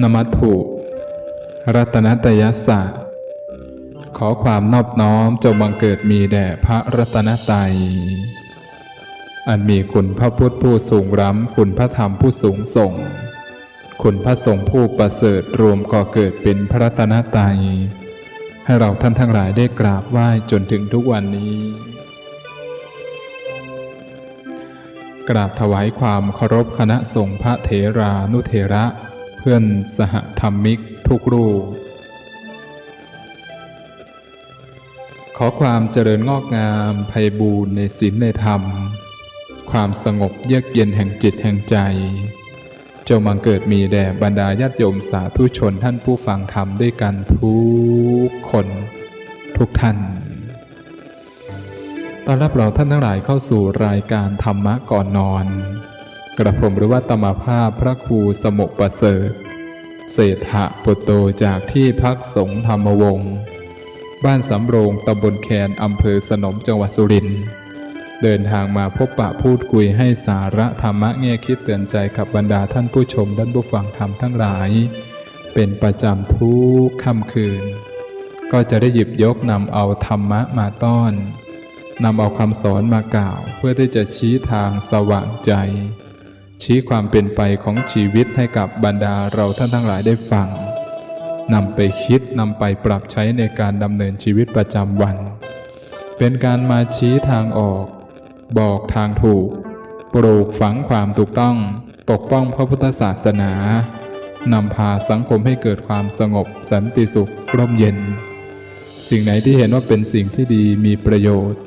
นมัตถุรัตนตยสะขอความนอบน้อมจงบังเกิดมีแด่พระรัตนตรัย อันมีคุณพระพุทธผู้สูงร้ำ คุณพระธรรมผู้สูงส่ง คุณพระสงฆ์ผู้ประเสริฐรวมก่อเกิดเป็นพระรัตนตรัย ให้เราท่านทั้งหลายได้กราบไหว้จนถึงทุกวันนี้ กราบถวายความเคารพคณะสงฆ์พระเถรานุเถระ พื่อนสหธรรมิกทุกรูป ขอความเจริญงอกงามไพบูรณ์ในศีลในธรรม ความสงบเยือกเย็นแห่งจิตแห่งใจจงบังเกิดมีแด่บรรดาญาติโยมสาธุชนท่านผู้ฟังธรรมด้วยกันทุกคนทุกท่านต้อนรับเราท่านทั้งหลายเข้าสู่รายการธรรมะก่อนนอน กระผมหรือว่าตมาภาพพระครูสมุปเสริฐเศรษฐะปุตโตจากที่พักสงฆ์ธรรมวงศ์บ้านสำโรงตำบลแคนอำเภอสนมจังหวัดสุรินทร์เดินทางมาพบปะพูดคุยให้สาระธรรมะแง่คิดเตือนใจกับบรรดาท่านผู้ชมท่านผู้ฟังธรรมทั้งหลาย เป็นประจำทุกค่ำคืน ก็จะได้หยิบยกนำเอาธรรมะมาต้อนนำเอาคำสอนมากล่าว เพื่อที่จะชี้ทางสว่างใจ ชี้ความเป็นไปของชีวิตให้กับบรรดาเราท่านทั้งหลายได้ฟังนำไปคิดนำไปปรับใช้ในการดำเนินชีวิตประจำวัน เป็นการมาชี้ทางออก บอกทางถูก ปลูกฝังความถูกต้อง ปกป้องพระพุทธศาสนานำพาสังคมให้เกิดความสงบ สันติสุขร่มเย็น สิ่งไหนที่เห็นว่าเป็นสิ่งที่ดีมีประโยชน์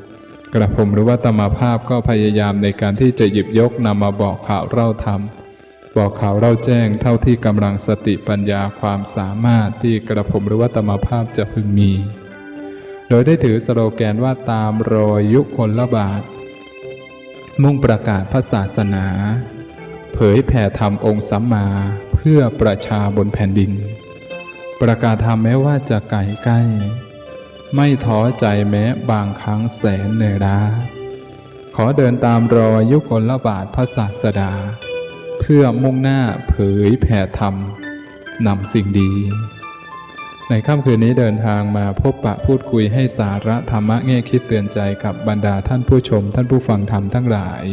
กระผมหรือว่าตมาภาพก็พยายามในการที่จะหยิบยกนำมาบอกข่าวเล่าธรรม บอกข่าวเล่าแจ้งเท่าที่กำลังสติปัญญาความสามารถที่กระผมหรือว่าตมาภาพจะพึงมี โดยได้ถือสโลแกนว่าตามรอยยุคคนละบาท มุ่งประกาศพระศาสนา เผยแผ่ธรรมองค์สัมมาเพื่อประชาบนแผ่นดิน ประกาศธรรมแม้ว่าจะไกลใกล้ ไม่ท้อใจแม้บางครั้งแสนเหนื่อยล้าขอเดินตามรอยยุคลละบาทพระศาสดา เพื่อมุ่งหน้าเผยแผ่ธรรมนำสิ่งดี ในค่ำคืนนี้เดินทางมาพบปะพูดคุยให้สาระธรรมะแง่คิดเตือนใจกับบรรดาท่านผู้ชมท่านผู้ฟังธรรมทั้งหลาย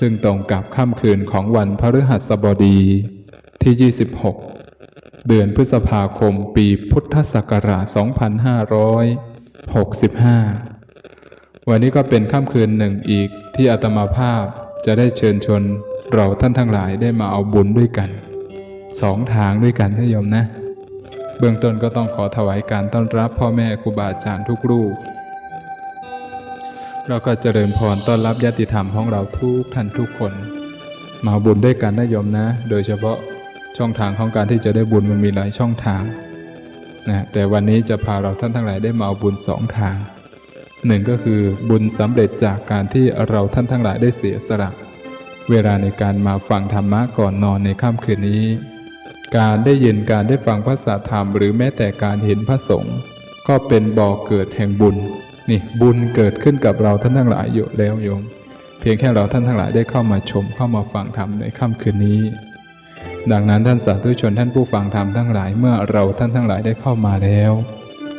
ซึ่งตรงกับค่ำคืนของวันพฤหัสบดีที่ 26 เดือนพฤษภาคมปีพุทธศักราช 2565 วันนี้ก็เป็นค่ำคืนหนึ่งอีกที่อาตมาภาพจะได้เชิญชวนเราท่านทั้งหลายได้มาเอาบุญด้วยกันสองทางด้วยกันท่านโยมนะ เบื้องต้นก็ต้องขอถวายการต้อนรับพ่อแม่ครูบาอาจารย์ทุกรูปเราก็เจริญพรต้อนรับญาติธรรมของเราทุกท่านทุกคน มาบุญด้วยกันนะโยมนะ โดยเฉพาะ ช่องทางของการที่จะได้บุญมันมีหลายช่องทางนะแต่วันนี้จะพาเราท่านทั้งหลายได้มาเอาบุญสองทางหนึ่งก็คือบุญสำเร็จจากการที่เราท่านทั้งหลายได้เสียสละเวลาในการมาฟังธรรมะก่อนนอนในค่ำคืนนี้ การได้ยินการได้ฟังพระสาธรรม หรือแม้แต่การเห็นพระสงฆ์ก็เป็นบ่อเกิดแห่งบุญนี่บุญเกิดขึ้นกับเราท่านทั้งหลายอยู่แล้วโยม เพียงแค่เราท่านทั้งหลายได้เข้ามาชมเข้ามาฟังธรรมในค่ำคืนนี้ ดังนั้นท่านสาธุชนท่านผู้ฟังธรรมทั้งหลายเมื่อเราท่านทั้งหลายได้เข้ามาแล้ว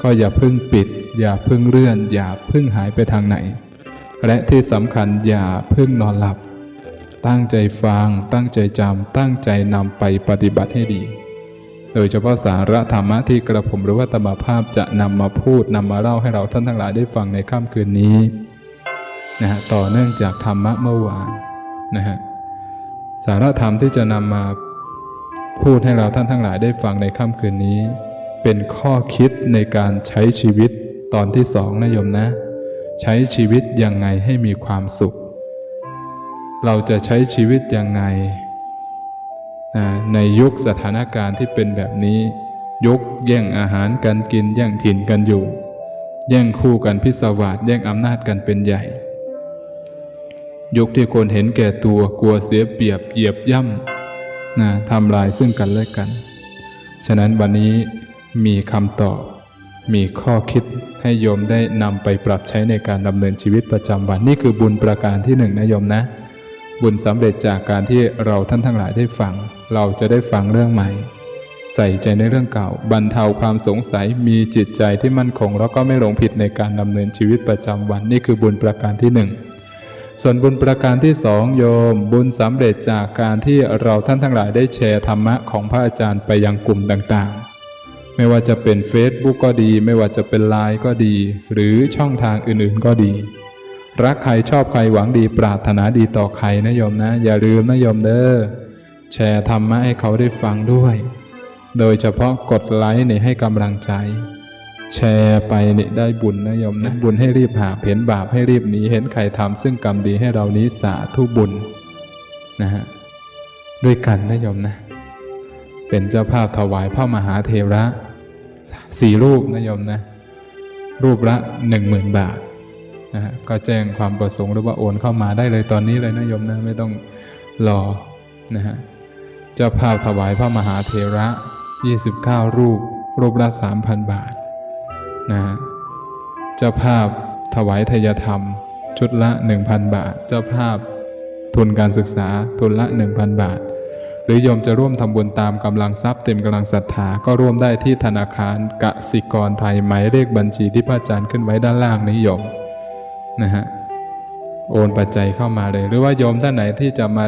ก็อย่าพึ่งปิด อย่าพึ่งเลื่อน อย่าพึ่งหายไปทางไหน และที่สำคัญอย่าพึ่งนอนหลับ ตั้งใจฟัง ตั้งใจจำตั้งใจนำไปปฏิบัติให้ดี โดยเฉพาะสาระธรรมะที่กระผมหรือว่าตมาภาพจะนำมาพูดนำมาเล่าให้เราท่านทั้งหลายได้ฟังในค่ำคืนนี้นะฮะต่อเนื่องจากธรรมะเมื่อวานนะฮะสาระธรรมที่จะนำมา พูดให้เราท่านทั้งหลายได้ฟังในค่ำคืนนี้ เป็นข้อคิดในการใช้ชีวิตตอนที่สองนะโยมนะ ใช้ชีวิตยังไงให้มีความสุข เราจะใช้ชีวิตยังไงนะในยุคสถานการณ์ที่เป็นแบบนี้ ยุคแย่งอาหารกันกิน แย่งถิ่นกันอยู่ แย่งคู่กันพิศวาสแย่งอำนาจกันเป็นใหญ่ ยุคที่คนเห็นแก่ตัวกลัวเสียเปรียบเหยียบย่ำ นะทำลายซึ่งกันและกัน ฉะนั้นวันนี้มีคำตอบ มีข้อคิดให้โยมได้นำไปปรับใช้ในการดำเนินชีวิตประจำวัน นี่คือบุญประการที่หนึ่งนะโยมนะ บุญสำเร็จจากการที่เราท่านทั้งหลายได้ฟัง เราจะได้ฟังเรื่องใหม่ ใส่ใจในเรื่องเก่า บรรเทาความสงสัย มีจิตใจที่มั่นคง แล้วก็ไม่หลงผิดในการดำเนินชีวิตประจำวัน นี่คือบุญประการที่หนึ่ง ส่วนบุญประการที่สองโยม บุญสำเร็จจากการที่เราท่านทั้งหลายได้แชร์ธรรมะของพระอาจารย์ไปยังกลุ่มต่างๆ ไม่ว่าจะเป็น Facebook ก็ดี ไม่ว่าจะเป็นไลน์ก็ดี หรือช่องทางอื่นๆก็ดี รักใครชอบใครหวังดีปรารถนาดีต่อใครนะโยมนะ อย่าลืมนะโยมเด้อแชร์ธรรมะให้เขาได้ฟังด้วย โดยเฉพาะกดไลค์เนี่ยให้กำลังใจ แชร์ไปเนี่ยได้บุญนะโยมนะบุญให้รีบหาเห็นบาปให้รีบหนีเห็นใครทำซึ่งกรรมดีให้เรานี้สาธุบุญนะฮะด้วยกันนะโยมนะ เป็นเจ้าภาพถวายพระมหาเทระสี่รูปนะโยมนะ รูปละหนึ่งหมื่นบาทนะฮะก็แจ้งความประสงค์หรือว่าโอนเข้ามาได้เลยตอนนี้เลยนะโยมนะไม่ต้องรอนะฮะเจ้าภาพถวายพระมหาเทระ 29 รูป รูปละ 3,000 บาท นะฮะเจ้าภาพถวายทายธรรม ชุดละ 1,000 บาท เจ้าภาพทุนการศึกษาทุนละ 1,000 บาท หรือโยมจะร่วมทำบุญตามกำลังทรัพย์เต็มกำลังศรัทธาก็ร่วมได้ที่ธนาคารกสิกรไทยหมายเลขบัญชีที่พระอาจารย์ขึ้นไว้ด้านล่างนี้โยมนะฮะโอนปัจจัยเข้ามาเลย หรือว่าโยมท่านไหนที่จะมา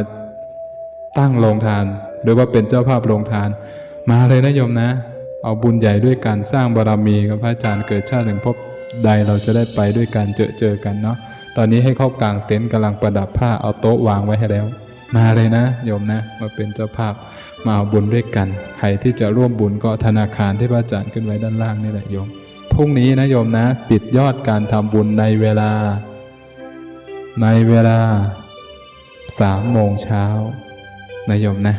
ตั้งโรงทาน หรือว่าเป็นเจ้าภาพโรงทาน มาเลยนะโยมนะ เอาบุญใหญ่ด้วยกันสร้างบารมีกับพระอาจารย์เกิดชาติหนึ่งพบใดเราจะได้ไปด้วยกันเจอเจอกันเนาะตอนนี้ให้เข้ากลางเต็นท์กำลังประดับผ้าเอาโต๊ะวางไว้ให้แล้ว มาเลยนะโยมนะ มาเป็นเจ้าภาพมาเอาบุญด้วยกันใครที่จะร่วมบุญก็ธนาคารที่พระอาจารย์ขึ้นไว้ด้านล่างนี่แหละโยมพรุ่งนี้นะโยมนะ ปิดยอดการทำบุญในเวลา ในเวลาสามโมงเช้านะโยมนะ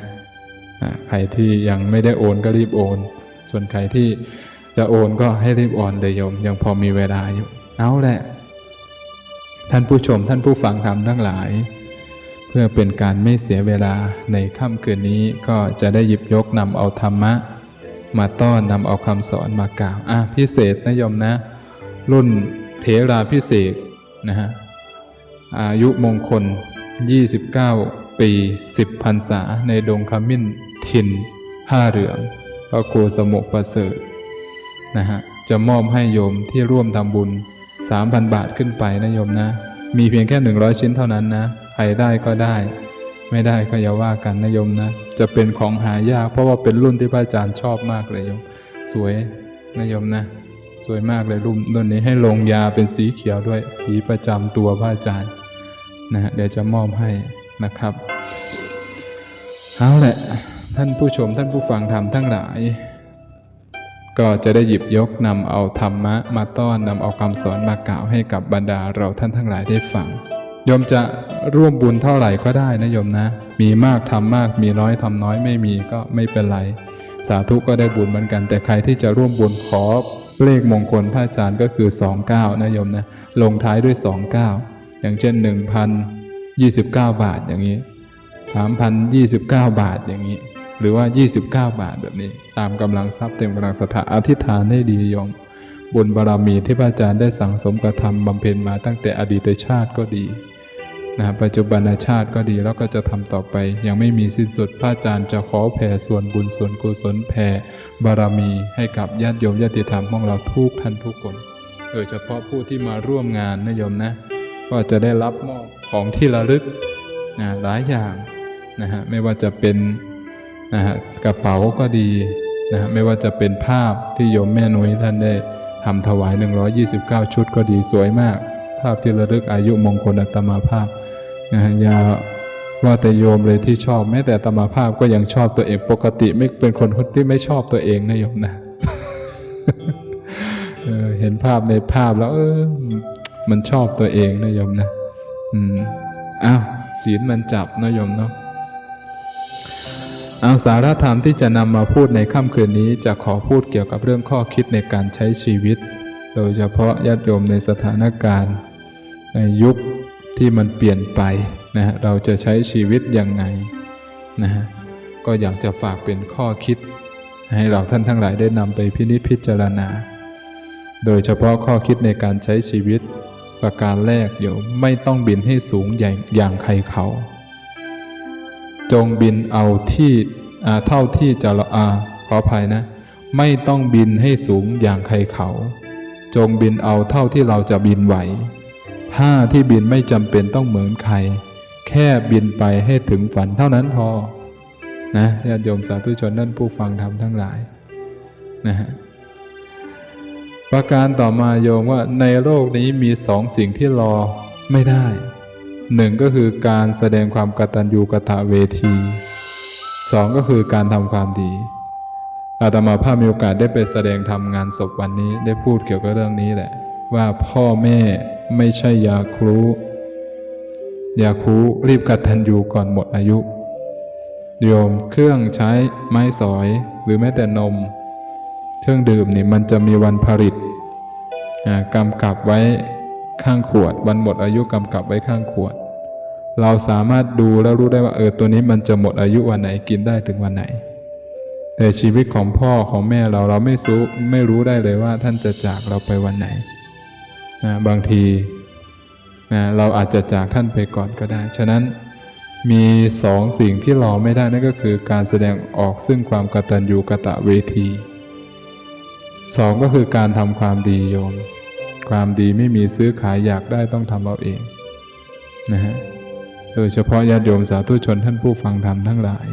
ใครที่ยังไม่ได้โอนก็รีบโอน ส่วนใครที่จะโอนก็ให้รีบโอนเลยโยม ยังพอมีเวลาอยู่ เอาแหละ ท่านผู้ชมท่านผู้ฟังธรรมทั้งหลาย เพื่อเป็นการไม่เสียเวลาในค่ำคืนนี้ก็จะได้หยิบยกนำเอาธรรมะ มาต้อนนำเอาคำสอนมากล่าวอะพิเศษนะโยมนะ รุ่นเทราพิเศษนะฮะอายุมงคล 29 ปี 10พรรษา ในดงขมิ้นทินผ้าเหลือง ระครูสมุประเสริฐนะฮะจะมอบให้โยมที่ร่วมทำบุญ 3,000 บาทขึ้นไปนะโยมนะ มีเพียงแค่ 100 ชิ้นเท่านั้นนะใครได้ก็ได้ ไม่ได้ก็อย่าว่ากันนะโยมนะ จะเป็นของหายาก เพราะว่าเป็นรุ่นที่พระอาจารย์ชอบมากเลยโยม สวยนะโยมนะ สวยมากเลยรุ่นรุ่นนี้ให้ลงยาเป็นสีเขียวด้วยสีประจำตัวพระอาจารย์นะฮะเดี๋ยวจะมอบให้นะครับเอาแหละ ท่านผู้ชมท่านผู้ฟังธรรมทั้งหลาย ก็จะได้หยิบยกนำเอาธรรมะมาต้อนนำเอาคำสอนมากล่าวให้กับบรรดาเราท่านทั้งหลายได้ฟังโยมจะร่วมบุญเท่าไหร่ก็ได้นะโยมนะ มีมากทำมากมีน้อยทำน้อยไม่มีก็ไม่เป็นไร สาธุก็ได้บุญเหมือนกัน แต่ใครที่จะร่วมบุญขอเลขมงคลพระอาจารย์ก็คือ 29นะโยมนะลงท้ายด้วย 29 อย่างเช่น 1,029 บาทอย่างนี้ 3,029 บาทอย่างนี้ หรือว่า 29 บาทแบบนี้ ตามกำลังทรัพย์เต็มกำลังศรัทธาอธิษฐานให้ดีโยม บุญบารมีที่พระอาจารย์ได้สั่งสมกระทำบำเพ็ญมาตั้งแต่อดีตชาติก็ดีนะปัจจุบันชาติก็ดีแล้วก็จะทำต่อไป ยังไม่มีสิ้นสุดพระอาจารย์จะขอแผ่ส่วนบุญส่วนกุศลแผ่บารมีให้กับญาติโยมญาติธรรมของเราทุกท่านทุกคน โดยเฉพาะผู้ที่มาร่วมงานนะโยมนะ ก็จะได้รับมอบของที่ระลึกนะหลายอย่างนะฮะไม่ว่าจะเป็น นะฮะกระเป๋าก็ดีนะฮะไม่ว่าจะเป็นภาพที่โยมแม่นุ้ยท่านได้ทำถวาย 129 ชุดก็ดีสวยมาก ภาพที่ระลึกอายุมงคลอัตมาภาพนะฮะอยาว่าแต่โยมเลยที่ชอบแม้แต่ตมาภาพก็ยังชอบตัวเองปกติไม่เป็นคนที่ไม่ชอบตัวเองนะโยมนะเออเห็นภาพในภาพแล้ว เออ มันชอบตัวเองนะโยมนะ อืมอ้าวศีลมันจับนะโยมเนาะ เอาสาระธรรมที่จะนำมาพูดในค่ำคืนนี้จะขอพูดเกี่ยวกับเรื่องข้อคิดในการใช้ชีวิต โดยเฉพาะญาติโยมในสถานการณ์ ในยุคที่มันเปลี่ยนไปนะฮะเราจะใช้ชีวิตยังไงนะฮะก็อยากจะฝากเป็นข้อคิด ให้เราท่านทั้งหลายได้นำไปพินิจพิจารณา โดยเฉพาะข้อคิดในการใช้ชีวิต ประการแรกเดี๋ยวไม่ต้องบินให้สูงอย่างอย่างใครเขา จงบินเอาที่เท่าที่จะละอาขออภัยนะ ไม่ต้องบินให้สูงอย่างใครเขา จงบินเอาเท่าที่เราจะบินไหวถ้าที่บินไม่จำเป็นต้องเหมือนใคร แค่บินไปให้ถึงฝันเท่านั้นพอนะญาติโยมสาธุชนนั่นผู้ฟังธรรมทั้งหลายนะฮะประการต่อมาโยมว่าในโลกนี้มีสองสิ่งที่รอไม่ได้ หนึ่งก็คือการแสดงความกตัญญูกตเวทีสองก็คือการทำความดี อาตมาภาพมีโอกาสได้ไปแสดงทำงานศพวันนี้ได้พูดเกี่ยวกับเรื่องนี้แหละ ว่าพ่อแม่ไม่ใช่ยาครูยาครูรีบกตัญญูก่อนหมดอายุ โยมเครื่องใช้ไม้สอยหรือแม้แต่นม เครื่องดื่มนี่มันจะมีวันผลิตอ่ากำกับไว้ ข้างขวด วันหมดอายุกำกับไว้ข้างขวด เราสามารถดูแล้วรู้ได้ว่าเออตัวนี้มันจะหมดอายุวันไหนกินได้ถึงวันไหน แต่ชีวิตของพ่อของแม่เราเราไม่รู้ไม่รู้ได้เลยว่าท่านจะจากเราไปวันไหนนะบางทีนะเราอาจจะจากท่านไปก่อนก็ได้ ฉะนั้นมีสองสิ่งที่รอไม่ได้นั่นก็คือการแสดงออกซึ่งความกตัญญูกตเวทีสองก็คือการทำความดีโยม ความดีไม่มีซื้อขายอยากได้ต้องทำเอาเองนะฮะโดยเฉพาะญาติโยมสาธุชนท่านผู้ฟังธรรมทั้งหลาย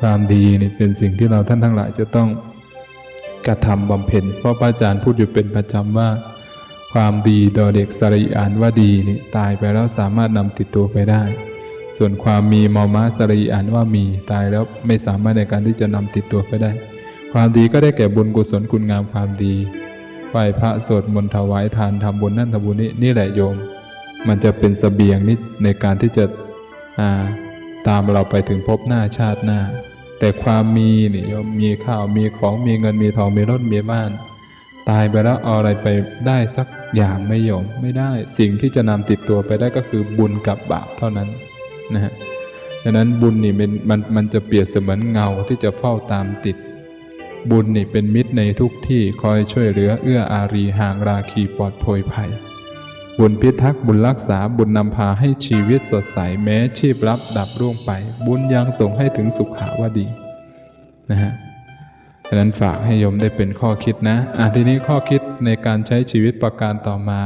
ความดีนี่เป็นสิ่งที่เราท่านทั้งหลายจะต้องกระทำบำเพ็ญเพราะพระอาจารย์พูดอยู่เป็นประจำว่า ความดีดอเด็กสระอิอ่านว่าดีนี่ตายไปแล้วสามารถนำติดตัวไปได้ ส่วนความมีมอม้าสระอิอ่านว่ามีตายแล้วไม่สามารถในการที่จะนำติดตัวไปได้ ความดีก็ได้แก่บุญกุศลคุณงามความดี ไหว้พระสวดมนต์ถวายทานทำบุญนั่นทำบุญนี่นี่แหละโยม มันจะเป็นสเสบียงนิดในการที่จะอ่าตามเราไปถึงภพหน้าชาติหน้า แต่ความมีนี่โยมมีข้าวมีของมีเงินมีทองมีรถมีบ้าน ตายไปแล้วเอาอะไรไปได้สักอย่างไม่โยมไม่ได้สิ่งที่จะนำติดตัวไปได้ก็คือบุญกับบาปเท่านั้นนะฮะดังนั้นบุญนี่มันมันมันจะเปรียบเสมือนเงาที่จะเฝ้าตามติด บุญนี่เป็นมิตรในทุกที่คอยช่วยเหลือเอื้ออารีห่างราคีปลอดโพยภัย บุญพิทักษ์บุญรักษาบุญนำพาให้ชีวิตสดใสแม้ชีพรับดับร่วงไป บุญยังส่งให้ถึงสุขาวดีนะฮะดังนั้นฝากให้โยมได้เป็นข้อคิดนะอะทีนี้ข้อคิดในการใช้ชีวิตประการต่อมา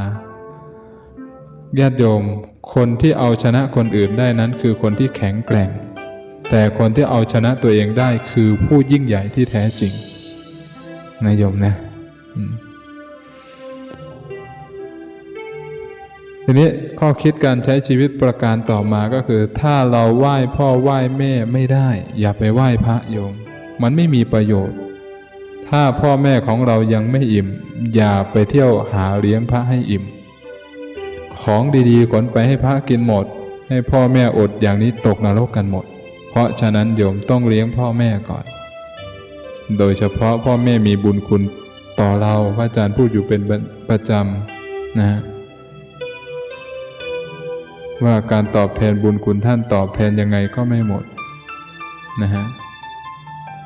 ญาติโยม คนที่เอาชนะคนอื่นได้นั้นคือคนที่แข็งแกร่ง แต่คนที่เอาชนะตัวเองได้คือผู้ยิ่งใหญ่ที่แท้จริงนะโยมนะทีนี้ข้อคิดการใช้ชีวิตประการต่อมาก็คือ ถ้าเราไหว้พ่อไหว้แม่ไม่ได้ อย่าไปไหว้พระโยม มันไม่มีประโยชน์ ถ้าพ่อแม่ของเรายังไม่อิ่ม อย่าไปเที่ยวหาเลี้ยงพระให้อิ่ม ของดีๆขนไปให้พระกินหมด ให้พ่อแม่อดอย่างนี้ตกนรกกันหมด เพราะฉะนั้นโยมต้องเลี้ยงพ่อแม่ก่อน โดยเฉพาะพ่อแม่มีบุญคุณต่อเราพระอาจารย์พูดอยู่เป็นประจำนะฮะว่าการตอบแทนบุญคุณท่านตอบแทนยังไงก็ไม่หมดนะฮะ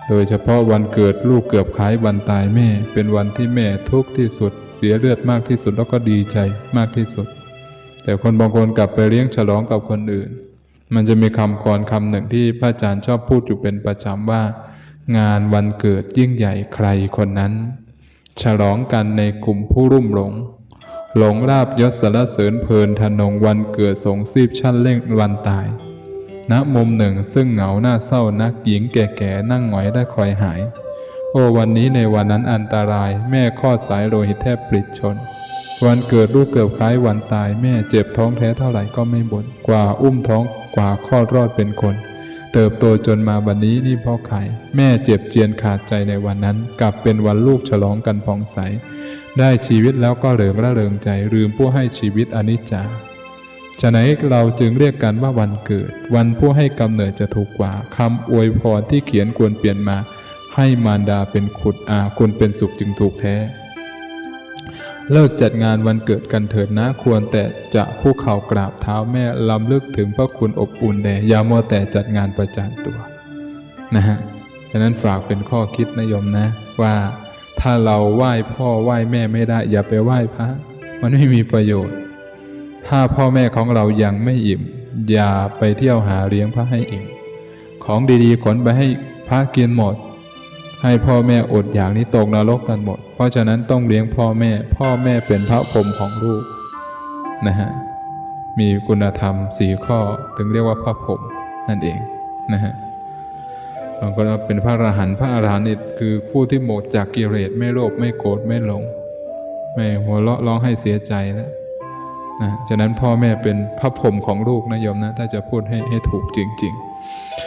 โดยเฉพาะวันเกิดลูกเกือบขายวันตายแม่ เป็นวันที่แม่ทุกข์ที่สุด เสียเลือดมากที่สุดแล้วก็ดีใจมากที่สุด แต่คนบางคนกลับไปเลี้ยงฉลองกับคนอื่น มันจะมีคำกรคำหนึ่งที่พระอาจารย์ชอบพูดอยู่เป็นประจำว่า งานวันเกิดยิ่งใหญ่ใครคนนั้น ฉลองกันในกลุ่มผู้รุ่มหลง หลงราบยศสารเสริญเพลินทนงวันเกิดสงซีบชั่นเล่งวันตายณมุมหนึ่งซึ่งเหงาหน้าเศร้านักหญิงแก่ๆนั่งหงอยได้คอยหาย โอ้วันนี้ในวันนั้นอันตราย แม่ข้อดสายโลหิตแทบปลิดชน วันเกิดลูกเกือบคล้ายวันตาย แม่เจ็บท้องแท้เท่าไหร่ก็ไม่บน่นกว่าอุ้มท้อง กว่าคลอดรอดเป็นคน เติบโตจนมาวันนี้นี่พ่อไข่แม่เจ็บเจียนขาดใจในวันนั้น กลับเป็นวันลูกฉลองกันผ่องใส ได้ชีวิตแล้วก็เริงระเริงใจลืมผู้ให้ชีวิตอนิจจาฉะนั้นเราจึงเรียกกันว่าวันเกิด วันผู้ให้กำเนิดจะถูกกว่าคำอวยพรที่เขียนควรเปลี่ยนมา ให้มารดาเป็นขุดอาคุณเป็นสุขจึงถูกแท้ เลิกจัดงานวันเกิดกันเถิดนะควรแต่จะผู้เข่ากราบเท้าแม่ลำลึกถึงพระคุณอบอุ่นแด่อย่ามัวแต่จัดงานประจานตัวนะฮะฉะนั้นฝากเป็นข้อคิดนะโยมนะ ว่าถ้าเราไหว้พ่อไหว้แม่ไม่ได้ อย่าไปไหว้พระ มันไม่มีประโยชน์ ถ้าพ่อแม่ของเรายังไม่อิ่ม อย่าไปเที่ยวหาเลี้ยงพระให้อิ่ม ของดีๆขนไปให้พระกินหมด ให้พ่อแม่อดอยากนี้ตกนรกกันหมด เพราะฉะนั้นต้องเลี้ยงพ่อแม่ พ่อแม่เป็นพระพรมของลูกนะฮะ มีคุณธรรมสี่ข้อถึงเรียกว่าพระพรมนั่นเองนะฮะบางคนว่าเป็นพระอรหันต์พระอรหันต์นี่คือผู้ที่หมดจากกิเลสไม่โลภไม่โกรธไม่หลง ไม่หัวเราะร้องให้เสียใจแล้วนะฉะนั้นพ่อแม่เป็นพระพรมของลูกนะโยมนะ ถ้าจะพูดให้ให้ถูกจริง ๆ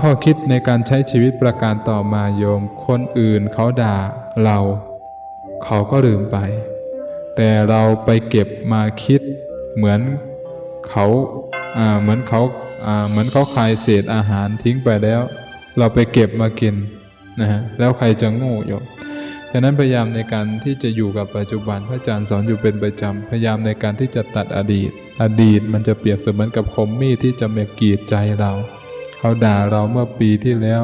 ข้อคิดในการใช้ชีวิตประการต่อมาโยม คนอื่นเขาด่าเรา เขาก็ลืมไป แต่เราไปเก็บมาคิดเหมือนเขาเหมือนเขาอ่าเหมือนเขาคายเศษอาหารทิ้งไปแล้ว เราไปเก็บมากินนะฮะแล้วใครจะโง่โยมฉะนั้นพยายามในการที่จะอยู่กับปัจจุบันพระอาจารย์สอนอยู่เป็นประจำพยายามในการที่จะตัดอดีต อดีตมันจะเปรียบเสมือนกับคมมีดที่จะมากรีดใจเรา เขาด่าเราเมื่อปีที่แล้ว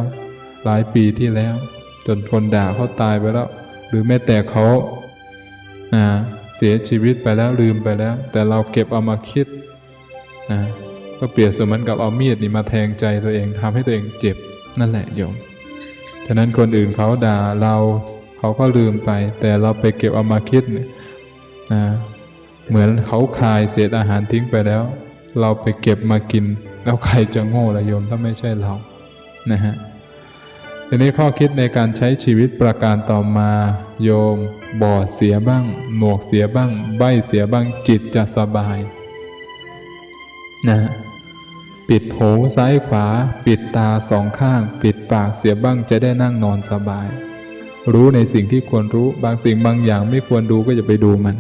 หลายปีที่แล้ว จนคนด่าเขาตายไปแล้ว หรือแม้แต่เขาเสียชีวิตไปแล้วลืมไปแล้ว แต่เราเก็บเอามาคิดนะก็เปรียบเสมือนกับเอามีดนี่มาแทงใจตัวเองทำให้ตัวเองเจ็บนั่นแหละโยมฉะนั้นคนอื่นเขาด่าเราเขาก็ลืมไป แต่เราไปเก็บเอามาคิดเนี่ยนะเหมือนเขาคายเศษอาหารทิ้งไปแล้ว เราไปเก็บมากิน แล้วใครจะโง่ละโยมถ้าไม่ใช่เรานะฮะทีนี้ข้อคิดในการใช้ชีวิตประการต่อมา โยมบอดเสียบ้างหนวกเสียบ้าง ใบเสียบ้างจิตจะสบายนะฮะปิดหูซ้ายขวา ปิดตาสองข้าง ปิดปากเสียบ้างจะได้นั่งนอนสบาย รู้ในสิ่งที่ควรรู้บางสิ่งบางอย่างไม่ควรดูก็จะไปดูมัน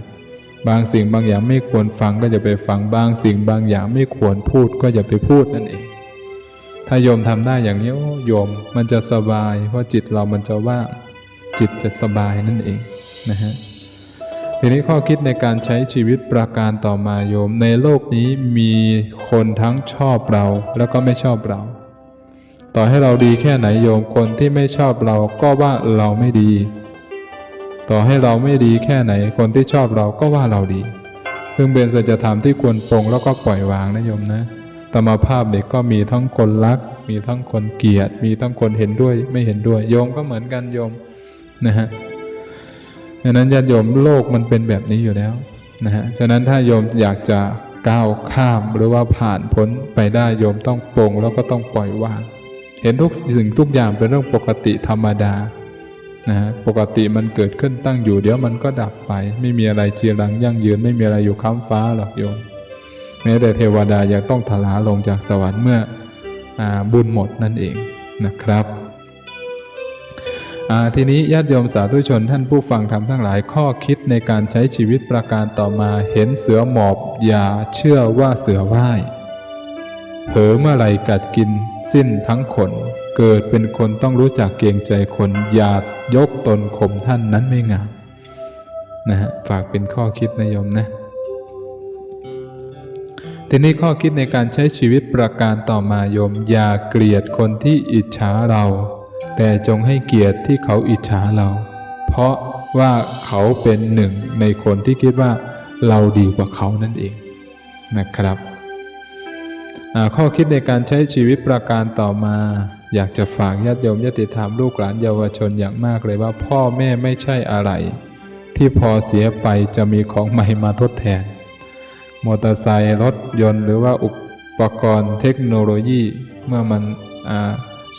บางสิ่งบางอย่างไม่ควรฟังก็จะไปฟังบางสิ่งบางอย่างไม่ควรพูดก็จะไปพูดนั่นเอง ถ้าโยมทำได้อย่างนี้โยมมันจะสบายเพราะจิตเรามันจะว่างจิตจะสบายนั่นเองนะฮะทีนี้ข้อคิดในการใช้ชีวิตประการต่อมาโยม ในโลกนี้มีคนทั้งชอบเราแล้วก็ไม่ชอบเรา ต่อให้เราดีแค่ไหนโยมคนที่ไม่ชอบเราก็ว่าเราไม่ดี ต่อให้เราไม่ดีแค่ไหนคนที่ชอบเราก็ว่าเราดี ซึ่งเป็นสัจธรรมที่ควรปรงแล้วก็ปล่อยวางนะโยมนะธรรมภาพเด็กก็มีทั้งคนรัก มีทั้งคนเกลียด มีทั้งคนเห็นด้วยไม่เห็นด้วย โยมก็เหมือนกันโยมนะฮะดังนั้นญาติโยมโลกมันเป็นแบบนี้อยู่แล้วนะฮะฉะนั้นถ้าโยมอยากจะก้าวข้ามหรือว่าผ่านพ้นไปได้โยมต้องปลงแล้วก็ต้องปล่อยวาง เห็นทุกสิ่งทุกอย่างเป็นเรื่องปกติธรรมดา นะฮะปกติมันเกิดขึ้นตั้งอยู่ เดี๋ยวมันก็ดับไป ไม่มีอะไรเจียรังยั่งยืน ไม่มีอะไรอยู่ค้ำฟ้าหรอกโยมแม้แต่เทวดายังต้องถลาลงจากสวรรค์เมื่ออบุญหมดนั่นเองนะครับทีนี้ญาติโยมสาธุชนท่านผู้ฟังธรรมทั้งหลายข้อคิดในการใช้ชีวิตประการต่อมาเห็นเสือหมอบ อย่าเชื่อว่าเสือว่าย เผลอเมื่อไหรกัดกิน สิ้นทั้งขนเกิดเป็นคนต้องรู้จักเกรงใจคนอย่ายกตนข่มท่านนั้นไม่งามนะฮะฝากเป็นข้อคิดนะโยมนะ ทีนี้ข้อคิดในการใช้ชีวิตประการต่อมาโยม อย่าเกลียดคนที่อิจฉาเรา แต่จงให้เกียรติที่เขาอิจฉาเรา เพราะว่าเขาเป็นหนึ่งในคนที่คิดว่าเราดีกว่าเขานั่นเองนะครับ ข้อคิดในการใช้ชีวิตประการต่อมา อยากจะฝากญาติโยมญาติธรรมลูกหลานเยาวชนอย่างมากเลยว่าพ่อแม่ไม่ใช่อะไร ที่พอเสียไปจะมีของใหม่มาทดแทน มอเตอร์ไซค์รถยนต์หรือว่าอุปกรณ์เทคโนโลยีเมื่อมัน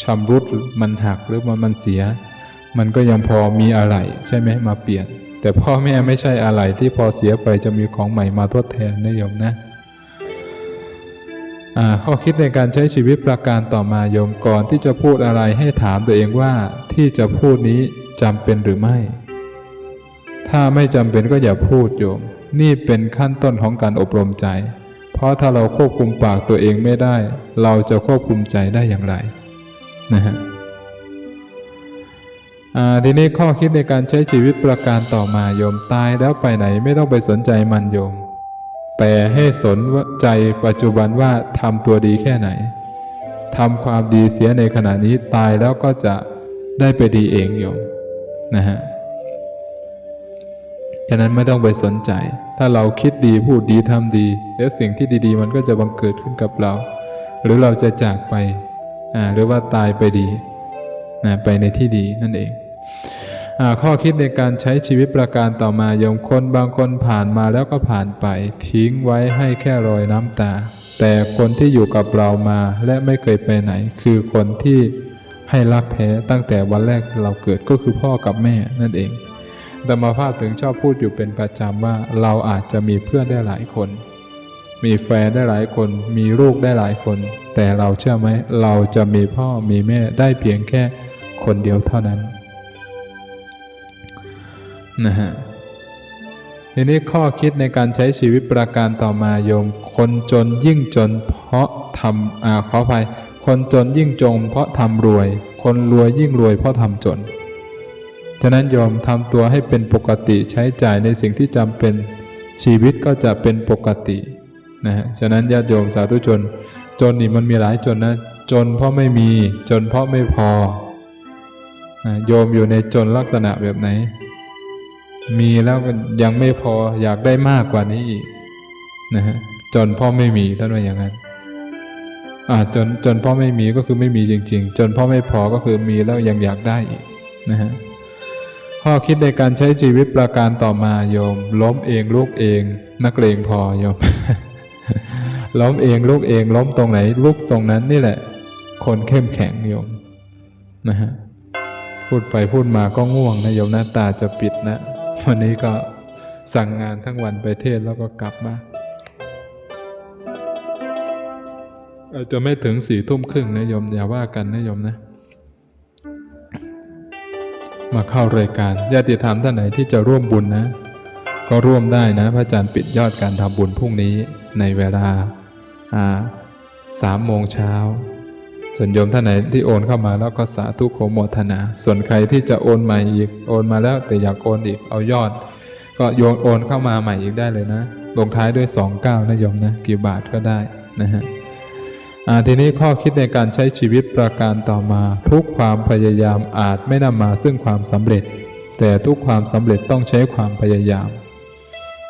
ชำรุดมันหักหรือมันมันเสีย มันก็ยังพอมีอะไร ใช่ไหมมาเปลี่ยน แต่พ่อแม่ไม่ใช่อะไรที่พอเสียไปจะมีของใหม่มาทดแทนนะโยมนะ ข้อคิดในการใช้ชีวิตประการต่อมาโยมก่อนที่จะพูดอะไรให้ถามตัวเองว่าที่จะพูดนี้จำเป็นหรือไม่ ถ้าไม่จำเป็นก็อย่าพูดโยม นี่เป็นขั้นต้นของการอบรมใจ เพราะถ้าเราควบคุมปากตัวเองไม่ได้ เราจะควบคุมใจได้อย่างไรนะฮะทีนี้ข้อคิดในการใช้ชีวิตประการต่อมาโยมตายแล้วไปไหนไม่ต้องไปสนใจมันโยม แต่ให้สนว่าใจปัจจุบันว่าทำตัวดีแค่ไหนทำความดีเสียในขณะนี้ตายแล้วก็จะได้ไปดีเองโยมนะฮะฉะนั้นไม่ต้องไปสนใจ ถ้าเราคิดดีพูดดีทำดี แล้วสิ่งที่ดีๆ มันก็จะบังเกิดขึ้นกับเรา หรือเราจะจากไปอ่าหรือว่าตายไปดีนะไปในที่ดีนั่นเอง ข้อคิดในการใช้ชีวิตประการต่อมาโยมคนบางคนผ่านมาแล้วก็ผ่านไป ทิ้งไว้ให้แค่รอยน้ำตา แต่คนที่อยู่กับเรามาและไม่เคยไปไหน คือคนที่ให้รักแท้ตั้งแต่วันแรกเราเกิดก็คือพ่อกับแม่นั่นเองธรรมภาพถึงชอบพูดอยู่เป็นประจำว่าเราอาจจะมีเพื่อนได้หลายคน มีแฟนได้หลายคน มีลูกได้หลายคน แต่เราเชื่อไหมเราจะมีพ่อมีแม่ได้เพียงแค่คนเดียวเท่านั้น นะฮะทีนี้ข้อคิดในการใช้ชีวิตประการต่อมาโยม คนจนยิ่งจนเพราะทำอ่าขออภัย คนจนยิ่งจนเพราะทำรวย คนรวยยิ่งรวยเพราะทำจน ฉะนั้นโยมทำตัวให้เป็นปกติใช้จ่ายในสิ่งที่จำเป็นชีวิตก็จะเป็นปกตินะฮะ ฉะนั้นญาติโยมสาธุชน จนนี่มันมีหลายจนนะ จนเพราะไม่มี จนเพราะไม่พอ โยมอยู่ในจนลักษณะแบบไหน มีแล้วยังไม่พออยากได้มากกว่านี้อีกนะฮะจนพ่อไม่มีท่านว่าอย่างนั้นอ่าจนจนพ่อไม่มีก็คือไม่มีจริง ๆ จนพ่อไม่พอก็คือมีแล้วยังอยากได้อีกนะฮะข้อคิดในการใช้ชีวิตประการต่อมาโยม ล้มเองลูกเอง นักเลงพอโยม ล้มเองลูกเอง ล้มตรงไหนลุกตรงนั้นนี่แหละ คนเข้มแข็งโยมนะฮะพูดไปพูดมาก็ง่วงนะโยมหนะตาจะปิดนะ วันนี้ก็สั่งงานทั้งวันไปเทศแล้วก็กลับมาอาจจะไม่ถึงสี่ทุ่มครึ่งนะโยมอย่าว่ากันนะโยมนะ มาเข้ารายการญาติธรรมท่านไหนที่จะร่วมบุญนะ ก็ร่วมได้นะ พระอาจารย์ปิดยอดการทำบุญพรุ่งนี้ในเวลาอ่าสามโมงเช้า ส่วนโยมท่านไหนที่โอนเข้ามาแล้วก็สาธุโขโมทนา ส่วนใครที่จะโอนใหม่อีกโอนมาแล้วแต่อยากโอนอีกเอายอด ก็โยนโอนเข้ามาใหม่อีกได้เลยนะ ลงท้ายด้วย 29นะโยมนะกี่บาทก็ได้นะฮะทีนี้ข้อคิดในการใช้ชีวิตประการต่อมา ทุกความพยายามอาจไม่นำมาซึ่งความสำเร็จ แต่ทุกความสำเร็จต้องใช้ความพยายาม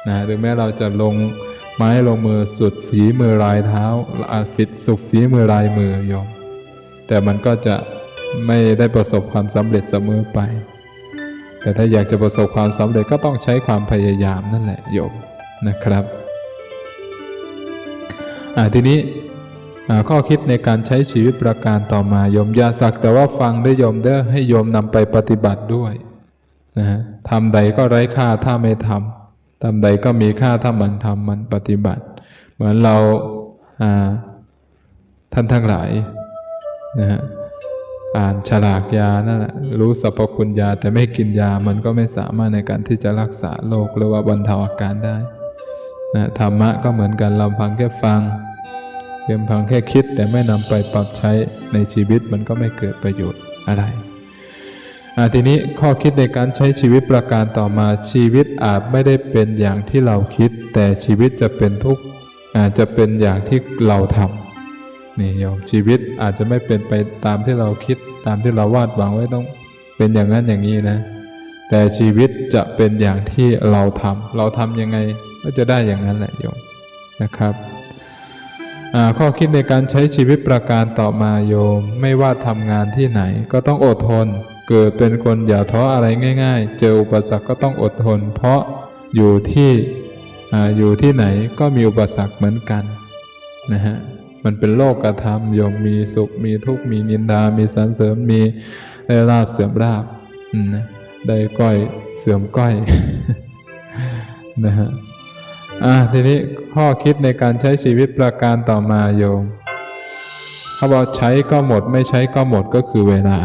นะหรือแม้เราจะลงไม้ลงมือสุดฝีมือลายเท้าอาจฟิดสุดฝีมือลายมือโยม แต่มันก็จะไม่ได้ประสบความสำเร็จเสมอไป แต่ถ้าอยากจะประสบความสำเร็จก็ต้องใช้ความพยายามนั่นแหละโยมนะครับอ่าทีนี้อ่าข้อคิดในการใช้ชีวิตประการต่อมาโยมยาสักแต่ว่าฟังได้โยมเด้อให้โยมนำไปปฏิบัติด้วยนะฮะทำใดก็ไร้ค่าถ้าไม่ทำทำใดก็มีค่าถ้ามันทำมันปฏิบัติ เหมือนเราอ่าท่านทั้งหลาย นะฮะอ่านฉลากยานั่นแหละรู้สรรพคุณยาแต่ไม่กินยามันก็ไม่สามารถในการที่จะรักษาโรคหรือว่าบรรเทาอาการได้นะธรรมะก็เหมือนกันลำพังแค่ฟังเพียงพังแค่คิดแต่ไม่นำไปปรับใช้ในชีวิตมันก็ไม่เกิดประโยชน์อะไรทีนี้ข้อคิดในการใช้ชีวิตประการต่อมาชีวิตอาจไม่ได้เป็นอย่างที่เราคิด แต่ชีวิตจะเป็นทุกอาจจะเป็นอย่างที่เราทำ นี่โยมชีวิตอาจจะไม่เป็นไปตามที่เราคิดตามที่เราวาดหวังไว้ต้องเป็นอย่างนั้นอย่างนี้นะ แต่ชีวิตจะเป็นอย่างที่เราทำเราทำยังไงก็จะได้อย่างนั้นแหละโยมนะครับข้อคิดในการใช้ชีวิตประการต่อมาโยม ไม่ว่าทำงานที่ไหนก็ต้องอดทน เกิดเป็นคนอย่าท้ออะไรง่าย ๆ เจออุปสรรคก็ต้องอดทน เพราะอยู่ที่ออยู่ที่ไหนก็มีอุปสรรคเหมือนกันนะฮะ มันเป็นโลกกระทำโยมมีสุขมีทุกข์มีนินดามีสรรเสริญมีได้ลาบเสื่อมลาบได้ก้อยเสื่อมก้อยนะฮะอะทีนี้ข้อคิดในการใช้ชีวิตประการต่อมาโยมเขาบอกใช้ก็หมดไม่ใช้ก็หมดก็คือเวลา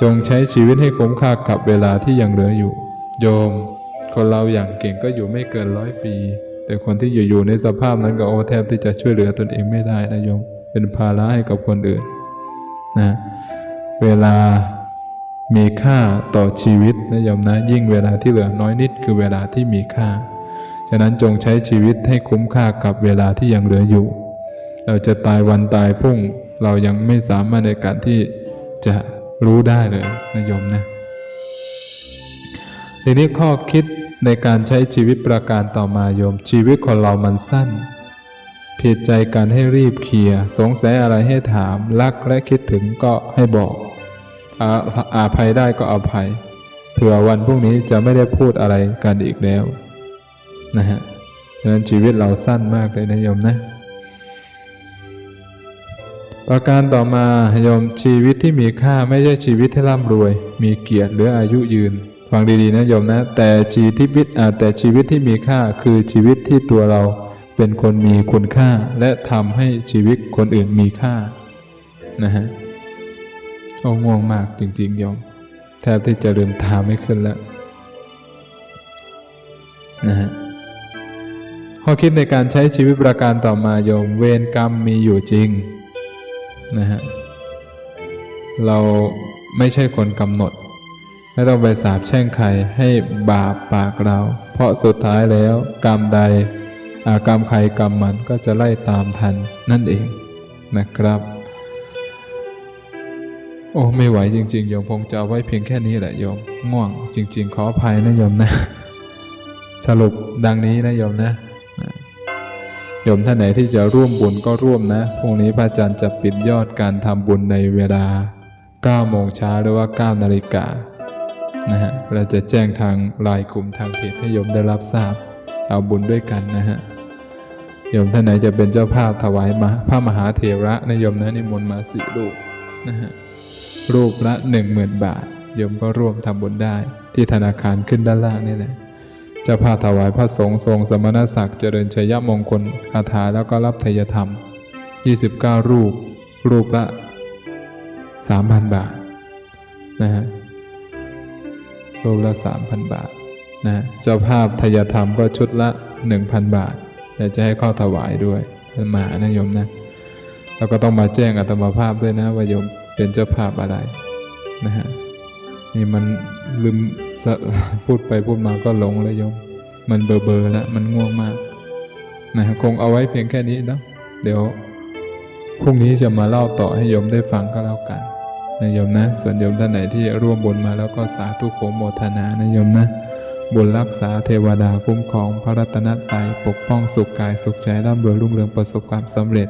จงใช้ชีวิตให้คุ้มค่ากับเวลาที่ยังเหลืออยู่ โยม คนเราอย่างเก่งก็อยู่ไม่เกินร้อยปี แต่คนที่อยู่ๆในสภาพนั้นก็โอแทบที่จะช่วยเหลือตนเองไม่ได้นะโยม เป็นภาระให้กับคนอื่นนะเวลามีค่าต่อชีวิตนะโยมนะ ยิ่งเวลาที่เหลือน้อยนิดคือเวลาที่มีค่า ฉะนั้นจงใช้ชีวิตให้คุ้มค่ากับเวลาที่ยังเหลืออยู่ เราจะตายวันตายพรุ่งเรายังไม่สามารถในการที่จะรู้ได้เลยนะโยมนะทีนี้ข้อคิด ในการใช้ชีวิตประการต่อมาโยม ชีวิตคนเรามันสั้น ผิดใจกันให้รีบเคลียร์สงสัยอะไรให้ถาม รักและคิดถึงก็ให้บอกอาอาภัยได้ก็อภัย เผื่อวันพรุ่งนี้จะไม่ได้พูดอะไรกันอีกแล้ว นะฮะฉะนั้นชีวิตเราสั้นมากเลยนะโยมนะ ประการต่อมาโยมชีวิตที่มีค่าไม่ใช่ชีวิตที่ร่ำรวย มีเกียรติหรืออายุยืน ฟังดีๆนะโยมนะ แต่ชีวิตแต่ชีวิตที่มีค่าคือชีวิตที่ตัวเราเป็นคนมีคุณค่า และทำให้ชีวิตคนอื่นมีค่านะฮะโอ้ง่วงมากจริงๆโยม แทบที่จะลืมตาไม่ขึ้นแล้วนะฮะข้อคิดในการใช้ชีวิตประการต่อมาโยม เวรกรรมมีอยู่จริงนะฮะเราไม่ใช่คนกำหนด ไม่ต้องไปสาบแช่งใครให้บาปปากเรา เพราะสุดท้ายแล้วกรรมใดอากรรมใครกรรมมันก็จะไล่ตามทันนั่นเองนะครับ โอ้ไม่ไหวจริงๆโยมคงจะเอาไว้เพียงแค่นี้แหละโยมง่วง จริง ๆ ขออภัยนะโยมนะ สรุปดังนี้นะโยมนะโยมท่านไหนที่จะร่วมบุญก็ร่วมนะ พรุ่งนี้พระอาจารย์จะปิดยอดการทำบุญในเวลา9โมงเช้าหรือว่า9นาฬิกา นะฮะเราจะแจ้งทางลน์กลุ่มทางเพจให้โยมได้รับทราบเอาบุญด้วยกันนะฮะโยมท่านไหนจะเป็นเจ้าภาพถวายมาพระมหาเถระนะโยมนะนิมนต์มาสี่รูปนะฮะรูปละหนึ่งหมื่นบาทโยมก็ร่วมทำบุญได้ ที่ธนาคารขึ้นด้านล่างนี่แหละจะพาถวายพระสงฆ์ทรงสมณศักดิ์เจริญชัยมงคลคาถาแล้วก็รับทยธรรม 29 รูป รูปละ 3,000 บาทนะฮะ รูปละ 3,000 บาทนะเจ้าภาพทายธรรมก็ชุดละ 1,000 บาทเดี๋ยวจะให้เข้าถวายด้วยท่านมานะโยมนะแล้วก็ต้องมาแจ้งอัตมาภาพด้วยนะว่าโยมเป็นเจ้าภาพอะไรนะฮะนี่มันลืมพูดไปพูดมาก็หลงแล้วโยม มันเบอร์เบอร์แล้วมันง่วงมากนะฮะคงเอาไว้เพียงแค่นี้นะเดี๋ยวพรุ่งนี้จะมาเล่าต่อให้โยมได้ฟังก็แล้วกัน นะโยมนะ ส่วนโยมท่านไหนที่ร่วมบุญมาแล้วก็สาธุโขโมทนานะโยมนะ บุญรักษาเทวดาคุ้มครองพระรัตนตรัยปกป้องสุขกายสุขใจร่ำรวยรุ่งเรืองประสบความสำเร็จ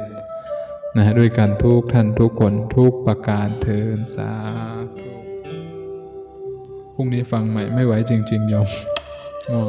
นะฮะด้วยกันทุกท่านทุกคนทุกประการเทินสาธุพรุ่งนี้ฟังใหม่ไม่ไหวจริงๆโยมง่วง